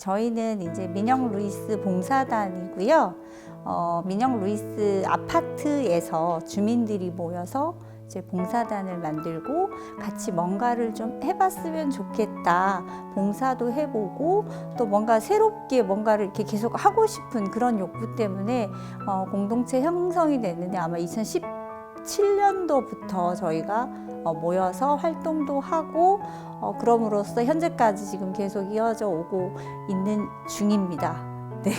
저희는 이제 민영 루이스 봉사단이고요. 어, 민영 루이스 아파트에서 주민들이 모여서 이제 봉사단을 만들고 같이 뭔가를 좀 해봤으면 좋겠다. 봉사도 해보고 또 뭔가 새롭게 뭔가를 이렇게 계속 하고 싶은 그런 욕구 때문에 어, 공동체 형성이 됐는데 아마 2017년도부터 저희가 어, 모여서 활동도 하고 어, 그럼으로써 현재까지 지금 계속 이어져 오고 있는 중입니다. 네.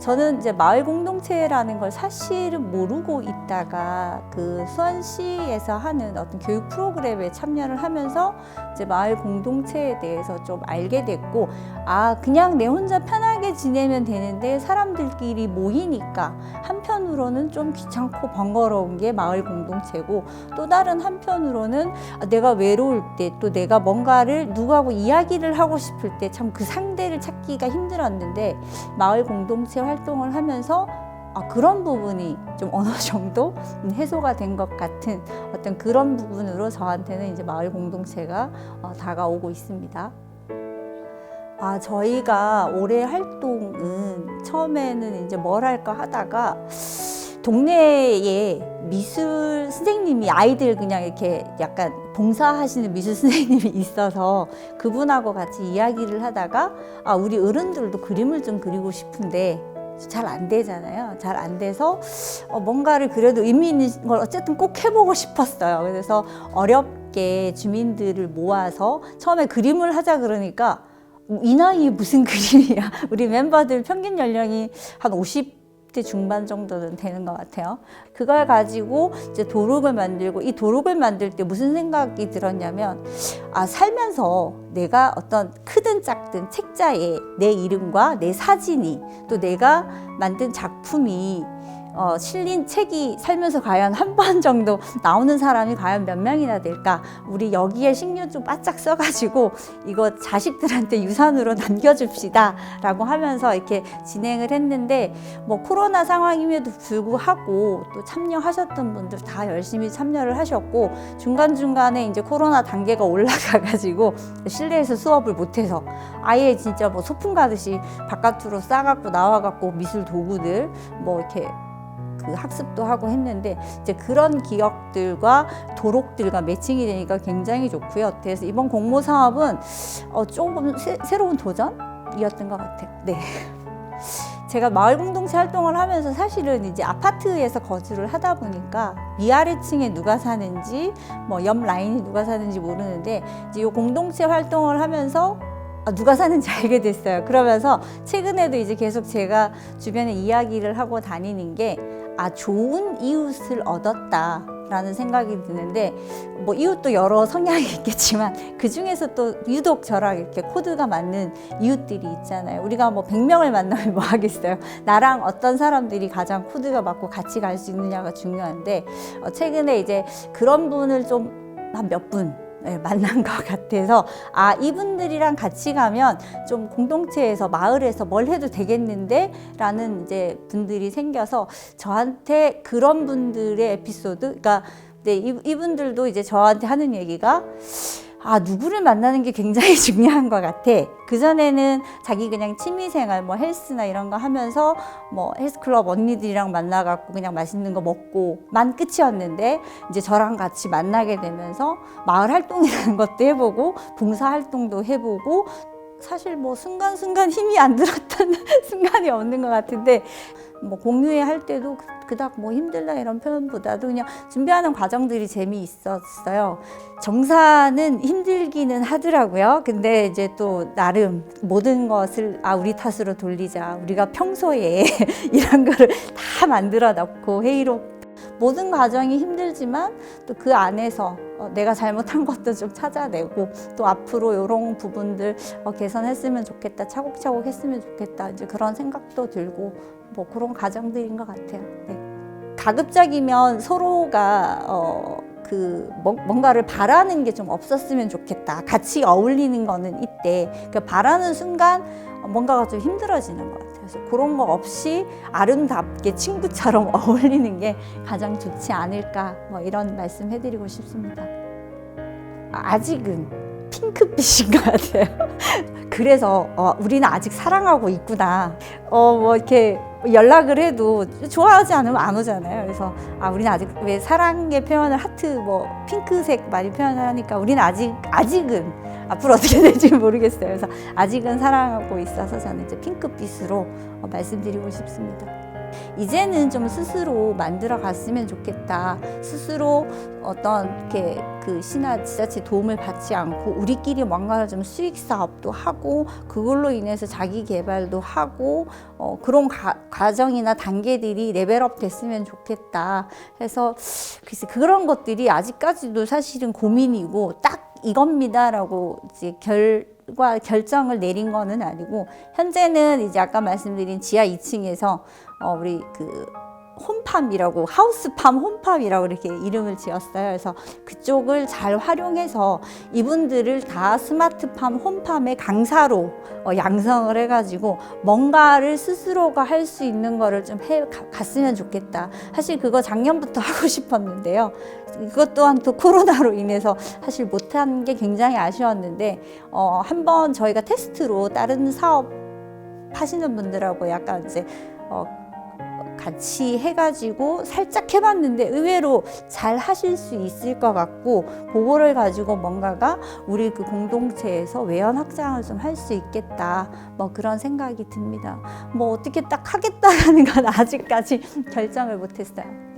저는 이제 마을 공동체라는 걸 사실은 모르고 있다가 그 수원시에서 하는 어떤 교육 프로그램에 참여를 하면서 이제 마을 공동체에 대해서 좀 알게 됐고 아 그냥 내 혼자 편하게 지내면 되는데 사람들끼리 모이니까 한편으로는 좀 귀찮고 번거로운 게 마을 공동체고 또 다른 한편으로는 아, 내가 외로울 때 또 내가 뭔가를 누구하고 이야기를 하고 싶을 때 참 그 상대를 찾기가 힘들었는데 마을 공동체 활동을 하면서 아, 그런 부분이 좀 어느 정도 해소가 된 것 같은 어떤 그런 부분으로 저한테는 이제 마을 공동체가 어, 다가오고 있습니다. 아, 저희가 올해 활동은 처음에는 이제 뭘 할까 하다가 동네에 미술 선생님이 아이들 그냥 이렇게 약간 봉사하시는 미술 선생님이 있어서 그분하고 같이 이야기를 하다가 아, 우리 어른들도 그림을 좀 그리고 싶은데 잘 안 되잖아요. 잘 안 돼서 어, 뭔가를 그래도 의미 있는 걸 어쨌든 꼭 해보고 싶었어요. 그래서 어렵게 주민들을 모아서 처음에 그림을 하자 그러니까 이 나이에 무슨 그림이야. 우리 멤버들 평균 연령이 한 50 대 중반 정도는 되는 것 같아요. 그걸 가지고 이제 도록을 만들고 이 도록을 만들 때 무슨 생각이 들었냐면 아, 살면서 내가 어떤 크든 작든 책자에 내 이름과 내 사진이 또 내가 만든 작품이 어, 실린 책이 살면서 과연 한 번 정도 나오는 사람이 과연 몇 명이나 될까? 우리 여기에 신경 좀 바짝 써가지고 이거 자식들한테 유산으로 남겨줍시다. 라고 하면서 이렇게 진행을 했는데 뭐 코로나 상황임에도 불구하고 또 참여하셨던 분들 다 열심히 참여를 하셨고 중간중간에 이제 코로나 단계가 올라가가지고 실내에서 수업을 못해서 아예 진짜 뭐 소풍 가듯이 바깥으로 싸갖고 나와갖고 미술 도구들 뭐 이렇게 그 학습도 하고 했는데 이제 그런 기억들과 도록들과 매칭이 되니까 굉장히 좋고요. 그래서 이번 공모 사업은 어, 조금 새, 새로운 도전이었던 것 같아요. 네. 제가 마을 공동체 활동을 하면서 사실은 이제 아파트에서 거주를 하다 보니까 위아래층에 누가 사는지 뭐 옆 라인이 누가 사는지 모르는데 이제 이 공동체 활동을 하면서 아, 누가 사는지 알게 됐어요. 그러면서 최근에도 이제 계속 제가 주변에 이야기를 하고 다니는 게 아, 좋은 이웃을 얻었다. 라는 생각이 드는데 뭐 이웃도 여러 성향이 있겠지만 그 중에서 또 유독 저랑 이렇게 코드가 맞는 이웃들이 있잖아요. 우리가 뭐 100명을 만나면 뭐 하겠어요. 나랑 어떤 사람들이 가장 코드가 맞고 같이 갈 수 있느냐가 중요한데 어, 최근에 이제 그런 분을 좀 한 몇분 네, 만난 것 같아서 아 이분들이랑 같이 가면 좀 공동체에서 마을에서 뭘 해도 되겠는데? 라는 이제 분들이 생겨서 저한테 그런 분들의 에피소드 그러니까 네, 이, 이분들도 이제 저한테 하는 얘기가 아, 누구를 만나는 게 굉장히 중요한 것 같아. 그전에는 자기 그냥 취미생활, 뭐 헬스나 이런 거 하면서 뭐 헬스클럽 언니들이랑 만나갖고 그냥 맛있는 거 먹고만 끝이었는데 이제 저랑 같이 만나게 되면서 마을 활동이라는 것도 해보고 봉사 활동도 해보고 사실 뭐 순간순간 힘이 안 들었던 순간이 없는 것 같은데 뭐 공유회 할 때도 그- 그닥 뭐 힘들다 이런 표현보다도 그냥 준비하는 과정들이 재미있었어요. 정사는 힘들기는 하더라고요. 근데 이제 또 나름 모든 것을 아 우리 탓으로 돌리자. 우리가 평소에 이런 거를 다 만들어 놓고 회의록 모든 과정이 힘들지만 또 그 안에서 어, 내가 잘못한 것도 좀 찾아내고 또 앞으로 이런 부분들 어, 개선했으면 좋겠다 차곡차곡 했으면 좋겠다 이제 그런 생각도 들고 뭐 그런 과정들인 것 같아요. 네. 가급적이면 서로가 어, 그 뭐- 뭔가를 바라는 게 좀 없었으면 좋겠다. 같이 어울리는 거는 이때 그 바라는 순간 어, 뭔가가 좀 힘들어지는 것 같아요. 그래서 그런 거 없이 아름답게 친구처럼 어울리는 게 가장 좋지 않을까 뭐 이런 말씀 해드리고 싶습니다. 아, 아직은 핑크빛인 것 같아요. 그래서 어, 우리는 아직 사랑하고 있구나. 어 뭐 이렇게 연락을 해도 좋아하지 않으면 안 오잖아요. 그래서 아 우리는 아직 왜 사랑의 표현을 하트 뭐 핑크색 많이 표현을 하니까 우리는 아직 아직은 앞으로 어떻게 될지 모르겠어요. 그래서 아직은 사랑하고 있어서 저는 이제 핑크빛으로 어, 말씀드리고 싶습니다. 이제는 좀 스스로 만들어 갔으면 좋겠다. 스스로 어떤 이렇게 그 시나 지자체 도움을 받지 않고 우리끼리 뭔가 좀 수익 사업도 하고 그걸로 인해서 자기 개발도 하고 어, 그런 가, 과정이나 단계들이 레벨업 됐으면 좋겠다. 해서 글쎄 그런 것들이 아직까지도 사실은 고민이고 딱 이겁니다라고 이제 결 과 결정을 내린 거는 아니고 현재는 이제 아까 말씀드린 지하 2층에서 어, 우리 그 홈팜이라고 하우스팜 홈팜이라고 이렇게 이름을 지었어요. 그래서 그쪽을 잘 활용해서 이분들을 다 스마트팜 홈팜의 강사로 어, 양성을 해가지고 뭔가를 스스로가 할 수 있는 거를 좀 해 갔으면 좋겠다. 사실 그거 작년부터 하고 싶었는데요. 그것 또한 또 코로나로 인해서 사실 못한 게 굉장히 아쉬웠는데 어, 한번 저희가 테스트로 다른 사업 하시는 분들하고 약간 이제 어, 같이 해가지고 살짝 해봤는데 의외로 잘 하실 수 있을 것 같고 그거를 가지고 뭔가가 우리 그 공동체에서 외연 확장을 좀 할 수 있겠다 뭐 그런 생각이 듭니다. 뭐 어떻게 딱 하겠다라는 건 아직까지 결정을 못했어요.